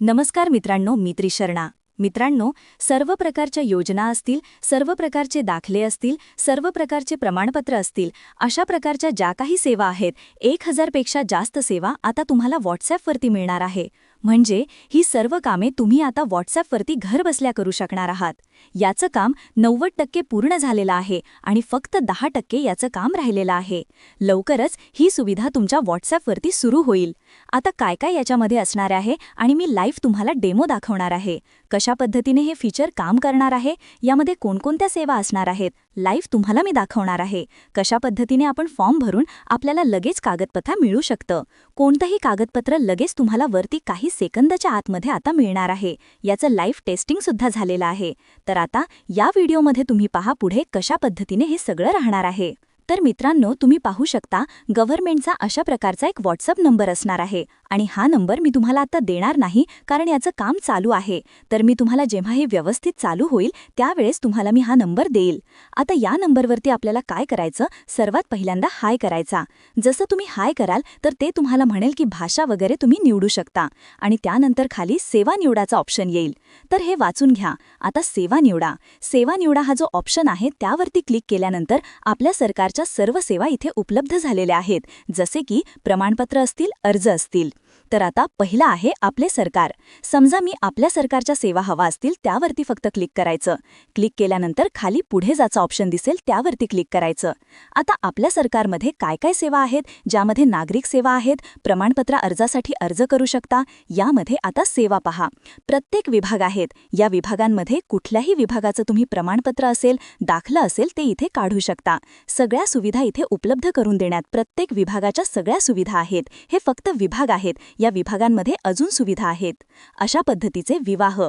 नमस्कार मित्रांनो मी त्रिशर्णा. मित्रांनो सर्व प्रकारच्या योजना असतील सर्व प्रकारचे दाखले असतील सर्व प्रकारचे प्रमाणपत्र असतील अशा प्रकारच्या ज्या काही सेवा आहेत एक हजारपेक्षा जास्त सेवा आता तुम्हाला व्हॉट्सॲपवरती मिळणार आहे. म्हणजे ही सर्व कामे तुम्ही आता व्हॉट्सॲपवरती घर बसल्या करू शकणार आहात. याचं काम नव्वद टक्के पूर्ण झालेलं आहे आणि फक्त दहा टक्के याचं काम राहिलेलं आहे. लवकरच ही सुविधा तुमच्या व्हॉट्सॲपवरती सुरू होईल. आता काय काय याच्यामध्ये असणार आहे आणि मी लाईव्ह तुम्हाला डेमो दाखवणार आहे. कशा पद्धतीने हे फीचर काम करणार आहे? यामध्ये कोणकोणत्या सेवा असणार आहेत? लाईव्ह तुम्हाला मी दाखवणार आहे. कशा पद्धतीने आपण फॉर्म भरून आपल्याला लगेच कागदपत्र मिळू शकतं? कोणतंही कागदपत्र लगेच तुम्हाला वरती काही सेकंदाच्या आतमध्ये आता मिळणार आहे. याचं लाईव्ह टेस्टिंग सुद्धा झालेलं आहे. तर आता या व्हिडिओमध्ये तुम्ही पहा पुढे कशा पद्धतीने हे सगळं राहणार आहे. तर मित्रांनो तुम्ही पाहू शकता गव्हर्नमेंटचा अशा प्रकारचा एक व्हॉट्सअप नंबर असणार आहे. आणि हा नंबर मी तुम्हाला आता देणार नाही कारण याचं काम चालू आहे. तर मी तुम्हाला जेव्हा हे व्यवस्थित चालू होईल त्यावेळेस तुम्हाला मी हा नंबर देईल. आता या नंबरवरती आपल्याला काय करायचं? सर्वात पहिल्यांदा हाय करायचा. जसं तुम्ही हाय कराल तर ते तुम्हाला म्हणेल की भाषा वगैरे तुम्ही निवडू शकता. आणि त्यानंतर खाली सेवा निवडाचा ऑप्शन येईल. तर हे वाचून घ्या. आता सेवा निवडा. सेवा निवडा हा जो ऑप्शन आहे त्यावरती क्लिक केल्यानंतर आपल्या सरकारच्या सर्व सेवा इथे उपलब्ध झालेल्या आहेत. जसे की प्रमाणपत्र असतील अर्ज असतील. तर आता पहिला आहे आपले सरकार. समजा मी आपल्या सरकारच्या सेवा हवा असतील त्यावरती फक्त क्लिक करायचं. क्लिक केल्यानंतर खाली पुढे जाचा ऑप्शन दिसेल त्यावरती क्लिक करायचं. आता आपल्या सरकारमध्ये काय काय सेवा आहेत ज्यामध्ये नागरिक सेवा आहेत प्रमाणपत्र अर्जासाठी अर्ज करू शकता यामध्ये आता सेवा पहा. प्रत्येक विभाग आहेत या विभागांमध्ये कुठल्याही विभागाचं तुम्ही प्रमाणपत्र असेल दाखलं असेल ते इथे काढू शकता. सगळ्या सुविधा इथे उपलब्ध करून देण्यात प्रत्येक विभागाच्या सगळ्या सुविधा आहेत. हे फक्त विभाग आहेत. या विभागांमध्ये अजून सुविधा आहेत. अशा पद्धतीचे विवाह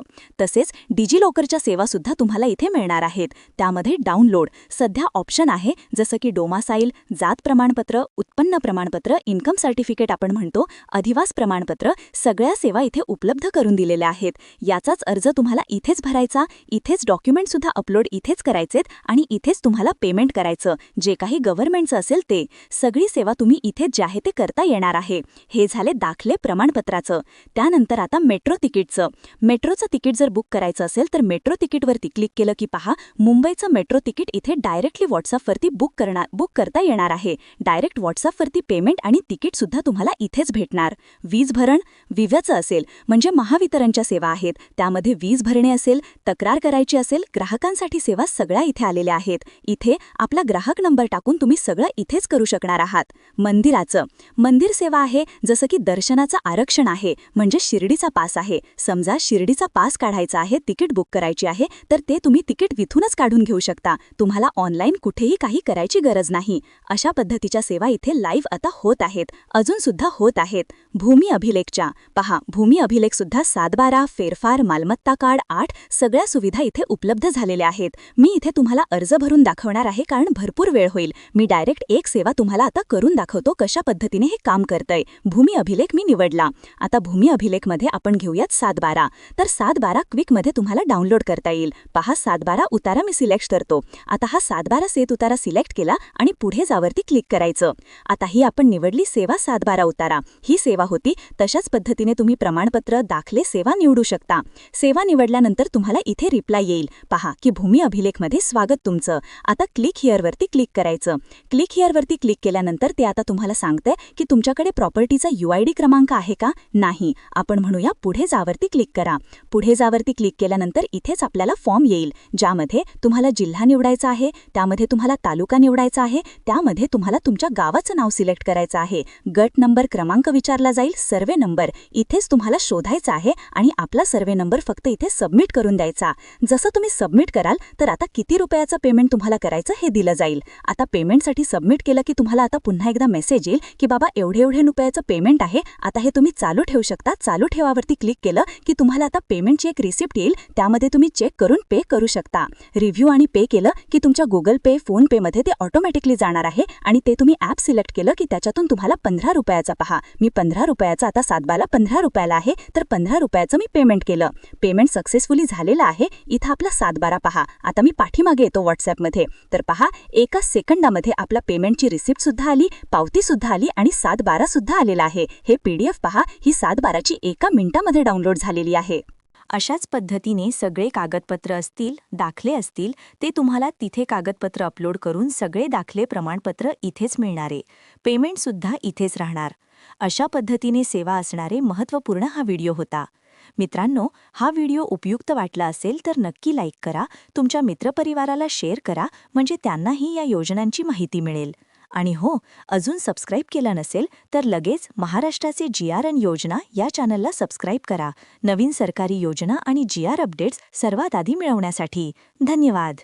तसेच डिजिलॉकरच्या सेवासुद्धा तुम्हाला इथे मिळणार आहेत. त्यामध्ये डाउनलोड. सध्या ऑप्शन आहे जसं की डोमासाईल जात प्रमाणपत्र उत्पन्न प्रमाणपत्र इन्कम सर्टिफिकेट आपण म्हणतो अधिवास प्रमाणपत्र सगळ्या सेवा इथे उपलब्ध करून दिलेल्या आहेत. याचाच अर्ज तुम्हाला इथेच भरायचा इथेच डॉक्युमेंटसुद्धा अपलोड इथेच करायचेत आणि इथेच तुम्हाला पेमेंट करायचं. जे काही गव्हर्नमेंटचं असेल ते. सगळी सेवा तुम्ही इथेच जे आहे ते करता येणार आहे. हे झाले दाखले प्रमाणपत्राचं त्यानंतर आता मेट्रो तिकीटचं. मेट्रोचं तिकीट जर बुक करायचं असेल तर मेट्रो तिकीटवरती क्लिक केलं की पहा मुंबईचं मेट्रो तिकीट इथे डायरेक्टली व्हॉट्सअपवरती बुक करणार बुक करता येणार आहे. डायरेक्ट व्हॉट्सअपवरती पेमेंट आणि तिकीटसुद्धा तुम्हाला इथेच भेटणार. वीज भरण विव्याचं असेल म्हणजे महावितरणच्या सेवा आहेत. त्यामध्ये वीज भरणे असेल तक्रार करायची असेल ग्राहकांसाठी सेवा सगळ्या इथे आलेल्या आहेत. इथे आपला ग्राहक नंबर टाकून तुम्ही सगळं इथेच करू शकणार आहात. मंदिराचं. मंदिर सेवा आहे जसं की दर्शना दर्शनाचं आरक्षण आहे म्हणजे शिर्डीचा पास आहे. समजा शिर्डीचा पास काढायचा आहे तिकीट बुक करायची आहे तर ते तुम्ही तिकीट विथूनच काढून घेऊ शकता. तुम्हाला ऑनलाईन कुठेही काही करायची गरज नाही. अशा पद्धतीच्या सेवा इथे लाईव्ह आता होत आहेत. अजून सुद्धा होत आहेत. भूमी अभिलेखच्या. पहा भूमी अभिलेख सुद्धा सातबारा फेरफार मालमत्ता कार्ड आठ सगळ्या सुविधा इथे उपलब्ध झालेल्या आहेत. मी इथे तुम्हाला अर्ज भरून दाखवणार आहे कारण भरपूर वेळ होईल. मी डायरेक्ट एक सेवा तुम्हाला आता करून दाखवतो कशा पद्धतीने हे काम करतंय. भूमी अभिलेख मी निवडला. आता भूमी अभिलेखमध्ये आपण घेऊयात सात बारा तर सात बारा क्विकमध्ये तुम्हाला डाउनलोड करता येईल. पहा सात बारा उतारा मी सिलेक्ट करतो. आता हा सात बारा सेत उतारा सिलेक्ट केला आणि पुढे जावरती क्लिक करायचं. आता ही आपण निवडली सेवा सात बारा उतारा. ही सेवा होती. तशाच पद्धतीने तुम्ही प्रमाणपत्र दाखले सेवा निवडू शकता. सेवा निवडल्यानंतर तुम्हाला इथे रिप्लाय येईल. पहा की भूमी अभिलेखमध्ये स्वागत तुमचं. आता क्लिक हिअरवरती क्लिक करायचं. क्लिक हिअरवरती क्लिक केल्यानंतर ते आता तुम्हाला सांगतंय की तुमच्याकडे प्रॉपर्टीचा युआयडी क्रमांक आहे का? नाही. आपण म्हणूया पुढे जावरती क्लिक करा. पुढे जावरती क्लिक केल्यानंतर इथेच आपल्याला फॉर्म येईल ज्यामध्ये तुम्हाला जिल्हा निवडायचा आहे त्यामध्ये तुम्हाला तालुका निवडायचा आहे त्यामध्ये तुम्हाला तुमच्या गावाचं नाव सिलेक्ट करायचं आहे. गट नंबर क्रमांक विचारला जाईल सर्वे नंबर इथेच तुम्हाला शोधायचा आहे आणि आपला सर्वे नंबर फक्त इथे सबमिट करून द्यायचा. जसं तुम्ही सबमिट कराल तर आता किती रुपयाचं पेमेंट तुम्हाला करायचं हे दिलं जाईल. आता पेमेंटसाठी सबमिट केलं की तुम्हाला आता पुन्हा एकदा मेसेज येईल की बाबा एवढे एवढे रुपयाचं पेमेंट आहे आता आता हे तुम्ही चालू ठेवू शकता. चालू ठेवावरती क्लिक केलं की तुम्हाला आता पेमेंटची एक रिसिप्ट येईल. त्यामध्ये तुम्ही चेक करून पे करू शकता. रिव्ह्यू आणि पे केलं की तुमच्या गुगल पे फोन पेमध्ये ते ऑटोमॅटिकली जाणार आहे आणि ते तुम्ही ॲप सिलेक्ट केलं की त्याच्यातून तुम्हाला पंधरा रुपयाचा पहा. मी पंधरा रुपयाचा आता सातबाला पंधरा रुपयाला आहे तर पंधरा रुपयाचं मी पेमेंट केलं. पेमेंट सक्सेसफुली झालेलं आहे. इथं आपला सातबारा पहा. आता मी पाठीमागे येतो व्हॉट्सॲपमध्ये तर पहा एका सेकंदामध्ये आपला पेमेंटची रिसिप्टसुद्धा आली पावतीसुद्धा आली आणि सात आलेला आहे. हे पी पीडीएफ पहा ही सात बाराची एका मिनिटामध्ये डाउनलोड झालेली आहे. अशाच पद्धतीने सगळे कागदपत्र असतील दाखले असतील ते तुम्हाला तिथे कागदपत्र अपलोड करून सगळे दाखले प्रमाणपत्र इथेच मिळणारे. पेमेंटसुद्धा इथेच राहणार. अशा पद्धतीने सेवा असणारे महत्त्वपूर्ण हा व्हिडिओ होता. मित्रांनो हा व्हिडिओ उपयुक्त वाटला असेल तर नक्की लाईक करा तुमच्या मित्रपरिवाराला शेअर करा म्हणजे त्यांनाही या योजनांची माहिती मिळेल. आणि हो अजून सबस्क्राईब केला नसेल तर लगेच महाराष्ट्राचे जी आर एन योजना या चॅनलला सबस्क्राईब करा. नवीन सरकारी योजना आणि जी आर अपडेट्स सर्वात आधी मिळवण्यासाठी. धन्यवाद.